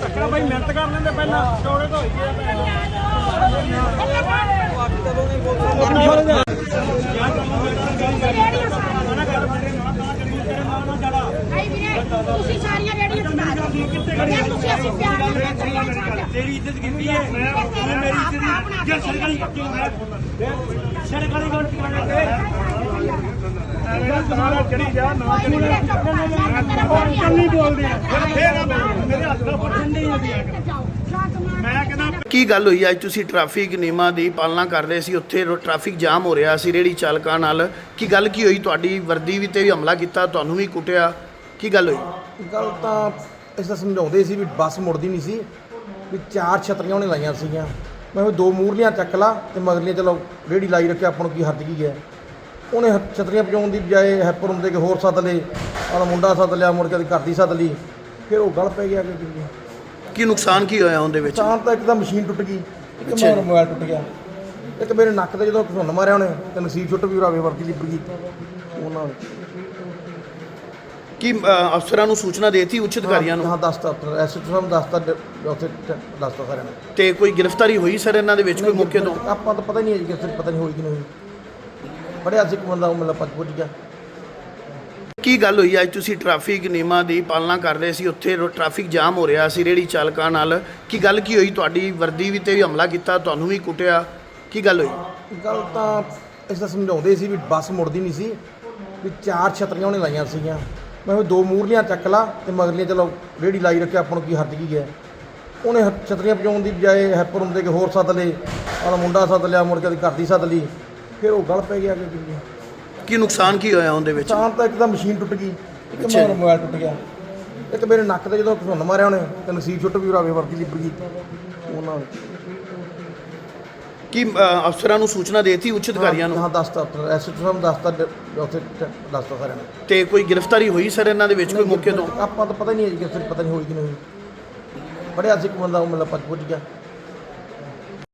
ਟੱਕਰਾ ਬਾਈ ਮਿਹਨਤ ਕਰ ਲੈਂਦੇ ਪਹਿਲਾਂ ਚੌੜੇ ਤੋਂ ਨਹੀਂ ਵੀਰੇ ਤੁਸੀਂ ਸਾਰੀਆਂ ਰੇੜੀਆਂ ਚੁਕਾ ਦਿਓ ਜੇ ਤੁਸੀਂ ਅਸੀਂ ਪਿਆਰ ਨਾਲ ਚੱਲਣਾ ਚਾਹੁੰਦੇ ਤੇਰੀ ਇੱਜ਼ਤ ਕੀਤੀ ਹੈ ਮੈਂ ਮੇਰੀ ਇੱਜ਼ਤ ਜੇ ਸਰਕਾਰੀ ਕਿਉਂ ਮੈਂ ਸਰਕਾਰੀ ਗੌਰ ਕਿਉਂ ਐਵੇਂ ਸਾਰਾ ਚੜੀ ਜਾ ਨਾ ਚੜੀ ਨਹੀਂ ਬੋਲਦੇ ਆ ਫੇਰ ਮੇਰੇ ਹੱਥ ਦਾ ਫੜਨ ਨਹੀਂ ਆਉਂਦੀ ਮੈਂ ਕਹਿੰਦਾ ਕੀ ਗੱਲ ਹੋਈ? ਅੱਜ ਤੁਸੀਂ ਟ੍ਰੈਫਿਕ ਨਿਯਮਾਂ ਦੀ ਪਾਲਣਾ ਕਰ ਰਹੇ ਸੀ, ਉੱਥੇ ਟ੍ਰੈਫਿਕ ਜਾਮ ਹੋ ਰਿਹਾ ਸੀ ਰੇੜੀ ਚਾਲਕਾਂ ਨਾਲ। ਕੀ ਗੱਲ ਕੀ ਹੋਈ? ਤੁਹਾਡੀ ਵਰਦੀ ਵੀ ਤੇ ਵੀ ਹਮਲਾ ਕੀਤਾ, ਤੁਹਾਨੂੰ ਵੀ ਕੁੱਟਿਆ। ਕੀ ਗੱਲ ਹੋਈ? ਗੱਲ ਤਾਂ ਇਸ ਦਾ ਸਮਝਾਉਂਦੇ ਸੀ ਵੀ ਬੱਸ ਮੁੜਦੀ ਨਹੀਂ ਸੀ, ਵੀ ਚਾਰ ਛਤਰੀਆਂ ਉਹਨੇ ਲਾਈਆਂ ਸੀਗੀਆਂ। ਮੈਂ ਉਹ ਦੋ ਮੂਰਲੀਆਂ ਚੱਕ ਲਾ ਤੇ ਮਗਰਲੀਆਂ ਚਲੋ ਰੇੜੀ ਲਾਈ ਰੱਖਿਆ, ਆਪਾਂ ਨੂੰ ਕੀ ਹੱਦ ਕੀ ਹੈ। ਉਹਨੇ ਹ- ਛਤਰੀਆਂ ਪਜਾਉਣ ਦੀ ਬਜਾਏ ਹੈਪਰ ਹੁੰਦੇ ਕਿ ਹੋਰ ਸੱਦ ਲਏ ਆਹ ਮੁੰਡਾ ਸੱਦ ਲਿਆ, ਮੁੜ ਕੇ ਉਹਦੀ ਘਰ ਦੀ ਸੱਦ ਲਈ। ਫਿਰ ਉਹ ਗਲ ਪੈ ਗਿਆ ਕਿ ਕੀ ਕੀ ਨੁਕਸਾਨ ਕੀ ਹੋਇਆ ਉਹਦੇ ਵਿੱਚ? ਚਾਰ ਤਾਂ ਇੱਕ ਤਾਂ ਮਸ਼ੀਨ ਟੁੱਟ ਗਈ। ਇੱਕ ਅੱਛਾ। ਮੇਰਾ। ਮੋਬਾਈਲ ਟੁੱਟ ਗਿਆ। ਇੱਕ ਮੇਰੇ ਨੱਕ ਤੇ ਜਦੋਂ ਘੁੰਨ ਮਾਰਿਆ ਉਹਨੇ ਤੇ ਨਸੀਬ ਛੁੱਟ ਵੀ ਰਾਵੇ ਵਰਦੀ ਲਿਬੜ ਗਈ। ਉਹਨਾਂ ਕੀ ਅ, ਅਫਸਰਾਂ ਨੂੰ ਸੂਚਨਾ ਦੇਤੀ ਉੱਚ ਅਧਿਕਾਰੀਆਂ ਨੂੰ? ਹਾਂ ਦੱਸਤਾ ਐਸਐਚਓ ਸਾਹਿਬ ਦੱਸਤਾ ਡ- ਉੱਥੇ ਟ- ਦੱਸਤਾ ਸਾਰਿਆਂ ਨੇ। ਤੇ ਕੋਈ ਗ੍ਰਿਫਤਾਰੀ ਹੋਈ ਸਰ ਇਹਨਾਂ ਦੇ ਵਿੱਚ ਕੋਈ ਮੌਕੇ ਤੋਂ? ਆਪਾਂ ਤਾਂ ਪਤਾ ਹੀ ਨਹੀਂ ਹੈ ਜੀ ਕਿਸੇ ਨੂੰ ਪਤਾ ਨਹੀਂ ਹੋਈ ਕਿ ਨਹੀਂ ਹੋਈ। ਬੜਿਆ ਸੀ ਬੰਦਾ ਉਹ ਮਤਲਬ ਪੱਜ ਪੁੱਜ ਗਿਆ। ਕੀ ਗੱਲ ਹੋਈ? ਅੱਜ ਤੁਸੀਂ ਟ੍ਰੈਫਿਕ ਨਿਯਮਾਂ ਦੀ ਪਾਲਣਾ ਕਰ ਰਹੇ ਸੀ, ਉੱਥੇ ਟ੍ਰੈਫਿਕ ਜਾਮ ਹੋ ਰਿਹਾ ਸੀ ਰੇੜੀ ਚਾਲਕਾਂ ਨਾਲ। ਕੀ ਗੱਲ ਕੀ ਹੋਈ? ਤੁਹਾਡੀ ਵਰਦੀ ਵੀ ਤੇ ਵੀ ਹਮਲਾ ਕੀਤਾ, ਤੁਹਾਨੂੰ ਵੀ ਕੁੱਟਿਆ। ਕੀ ਗੱਲ ਹੋਈ? ਗੱਲ ਤਾਂ ਇਸ ਦਾ ਸਮਝਾਉਂਦੇ ਸੀ ਵੀ ਬੱਸ ਮੁੜਦੀ ਨਹੀਂ ਸੀ, ਵੀ ਚਾਰ ਛਤਰੀਆਂ ਉਹਨੇ ਲਾਈਆਂ ਸੀਗੀਆਂ। ਮੈਂ ਉਹ ਦੋ ਮੂਰਲੀਆਂ ਚੱਕ ਲਾ ਤੇ ਮਗਰਲੀਆਂ ਚਲੋ ਰੇੜੀ ਲਾਈ ਰੱਖਿਆ, ਆਪਾਂ ਨੂੰ ਕੀ ਹੱਦ ਕੀ ਹੈ। ਉਹਨੇ ਹ- ਛਤਰੀਆਂ ਪਜਾਉਣ ਦੀ ਬਜਾਏ ਹੈਪਰ ਹੁੰਦੇ ਕਿ ਹੋਰ ਸੱਦ ਲਏ ਆਹ ਮੁੰਡਾ ਸੱਦ ਲਿਆ, ਮੁੜ ਕੇ ਉਹਦੀ ਘਰ ਦੀ ਸੱਦ ਲਈ। ਫਿਰ ਉਹ ਗਲ ਪੈ ਗਿਆ ਕਿ ਕੀ ਨੁਕਸਾਨ ਕੀ ਹੋਇਆ ਉਹਦੇ ਵਿੱਚ? ਚਾਰ ਤਾਂ ਇੱਕ ਤਾਂ ਮਸ਼ੀਨ ਟੁੱਟ ਗਈ ਇੱਕ ਅੱਛਾ ਮੇਰਾ ਜੀ। ਮੋਬਾਈਲ ਟੁੱਟ ਗਿਆ। ਇੱਕ ਮੇਰੇ ਨੱਕ ਤੇ ਜਦੋਂ ਘੁੰਨ ਮਾਰਿਆ ਉਹਨੇ ਤੇ ਨਸੀਬ ਛੁੱਟ ਵੀ ਰਾਵੇ ਵਰਦੀ ਲਿਬੜ ਗਈ। ਉਹਨਾਂ ਕੀ ਅ, ਅਫਸਰਾਂ ਨੂੰ ਸੂਚਨਾ ਦੇਤੀ ਉੱਚ ਅਧਿਕਾਰੀਆਂ ਨੂੰ? ਹਾਂ ਦੱਸਤਾ ਐਸਐਚਓ ਸਾਹਿਬ ਦੱਸਤਾ ਡ- ਉੱਥੇ ਟ- ਦੱਸਤਾ ਸਾਰਿਆਂ ਨੇ। ਤੇ ਕੋਈ ਗ੍ਰਿਫਤਾਰੀ ਹੋਈ ਸਰ ਇਹਨਾਂ ਦੇ ਵਿੱਚ ਕੋਈ ਮੌਕੇ ਤੋਂ? ਆਪਾਂ ਤਾਂ ਪਤਾ ਹੀ ਨਹੀਂ ਹੈ ਜੀ ਨੂੰ ਪਤਾ ਨਹੀਂ ਹੋਈ ਕਿ ਨਹੀਂ ਹੋਈ। ਬੜਿਆ ਸੀ ਬੰਦਾ ਉਹ ਮਤਲਬ ਪੱਜ ਪੁੱਜ ਗਿਆ।